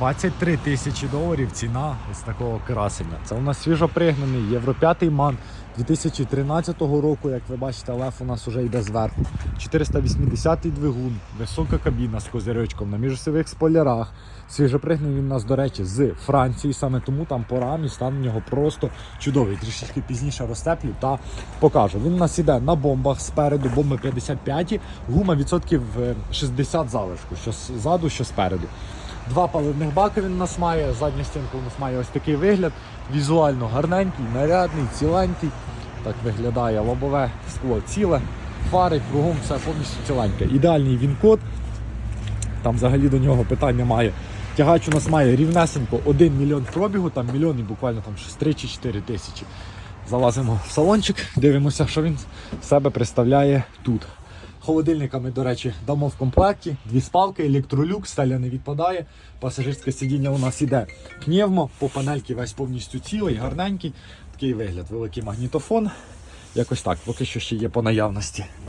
23 тисячі доларів ціна ось такого красення. Це у нас свіжопригнаний Євро 5 ман 2013 року. Як ви бачите, лев у нас вже йде зверху. 480 двигун, висока кабіна з козирьочком на міжосьових спойлерах. Свіжопригнаний він у нас, до речі, з Франції. Саме тому там по рамі стан у нього просто чудовий. Трішечки пізніше розтеплю та покажу. Він у нас іде на бомбах спереду, бомби 55, гума відсотків е, 60 залишку, що ззаду, що спереду. Два паливних баки він у нас має, задня стінка у нас має ось такий вигляд. Візуально гарненький, нарядний, ціленький. Так виглядає лобове скло ціле, фари, кругом все повністю ціленьке. Ідеальний він-код. Там взагалі до нього питань немає. Тягач у нас має рівнесенько 1 мільйон пробігу, там мільйон і буквально там щось 3 чи 4 тисячі. Залазимо в салончик, дивимося, що він себе представляє тут. Холодильниками, до речі, дамо в комплекті, дві спалки, електролюк, стеля не відпадає. Пасажирське сидіння у нас іде пневмо, по панельки весь повністю цілий, гарненький. Такий вигляд, великий магнітофон. Якось так, поки що ще є по наявності.